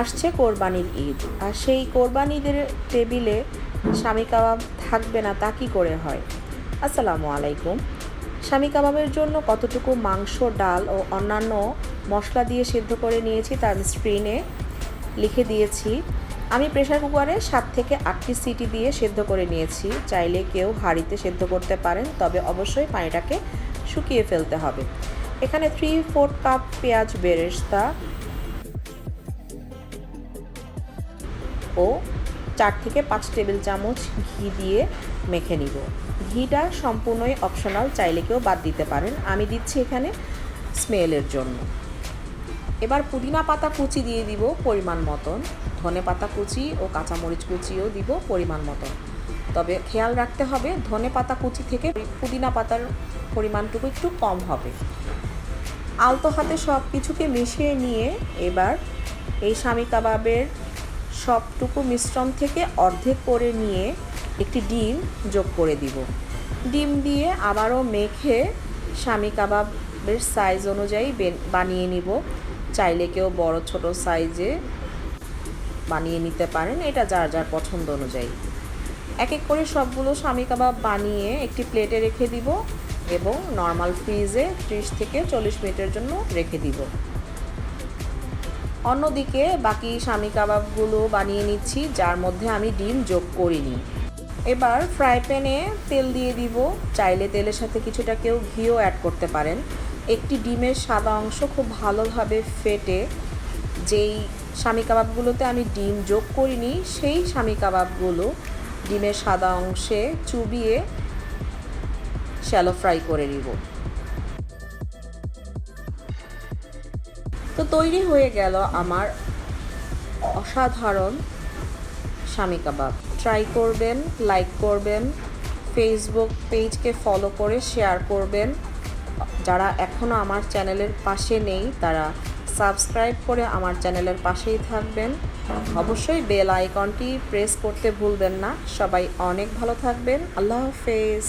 আসছে কোরবানির ঈদ। আর সেই কোরবানিদের টেবিলে স্বামী কাবাব থাকবে না, তা কী করে হয়? আসসালামু আলাইকুম। স্বামী কাবাবের জন্য কতটুকু মাংস, ডাল ও অন্যান্য মশলা দিয়ে সিদ্ধ করে নিয়েছি তার স্ক্রিনে লিখে দিয়েছি, আমি প্রেশার কুকারে সাত থেকে আটটি সিটি দিয়ে সেদ্ধ করে নিয়েছি। চাইলে কেউ হাঁড়িতে সেদ্ধ করতে পারেন, তবে অবশ্যই পানিটাকে শুকিয়ে ফেলতে হবে। এখানে থ্রি ফোর কাপ পেঁয়াজ বেরেস্তা ও চার থেকে পাঁচ টেবিল চামচ ঘি দিয়ে মেখে নিব। ঘিটা সম্পূর্ণই অপশনাল চাইলে কেউ বাদ দিতে পারেন। আমি দিচ্ছি এখানে স্মেলের জন্য। এবার পুদিনা পাতা কুচি দিয়ে দিব পরিমাণ মতন। ধনে পাতা কুচি ও কাঁচামরিচ কুচিও দিব পরিমাণ মতন। তবে খেয়াল রাখতে হবে, ধনে পাতা কুচি থেকে পুদিনা পাতার পরিমাণটুকু একটু কম হবে। আলতো হাতে সব কিছুকে মিশিয়ে নিয়ে এবার এই স্বামী কাবাবের সবটুকু মিশ্রণ থেকে অর্ধেক করে নিয়ে একটি ডিম যোগ করে দিব। ডিম দিয়ে আবারও মেখে স্বামী কাবাবের সাইজ অনুযায়ী বানিয়ে নিব। চাইলে কেউ বড়, ছোট সাইজে বানিয়ে নিতে পারেন। এটা যার যার পছন্দ অনুযায়ী। এক এক করে সবগুলো স্বামী কাবাব বানিয়ে একটি প্লেটে রেখে দিব এবং নর্মাল ফ্রিজে ত্রিশ থেকে চল্লিশ মিনিটের জন্য রেখে দিব। অন্যদিকে বাকি স্বামী কাবাবগুলো বানিয়ে নিচ্ছি, যার মধ্যে আমি ডিম যোগ করিনি। এবার ফ্রাই প্যানে তেল দিয়ে দিব। চাইলে তেলের সাথে কিছুটা কেউ ঘিও অ্যাড করতে পারেন। একটি ডিমের সাদা অংশ খুব ভালোভাবে ফেটে, যেই স্বামী কাবাবগুলোতে আমি ডিম যোগ করিনি, সেই স্বামী কাবাবগুলো ডিমের সাদা অংশে চুবিয়ে শ্যালো ফ্রাই করে নিব। তো তৈরি হয়ে গেল আমার অসাধারণ স্বামী কাবাব। ট্রাই করবেন লাইক করবেন ফেসবুক পেজকে ফলো করে শেয়ার করবেন। যারা এখনও আমার চ্যানেলের পাশে নেই, তারা সাবস্ক্রাইব করে আমার চ্যানেলের পাশেই থাকবেন। অবশ্যই বেল আইকনটি প্রেস করতে ভুলবেন না। সবাই অনেক ভালো থাকবেন। আল্লাহ হাফেজ।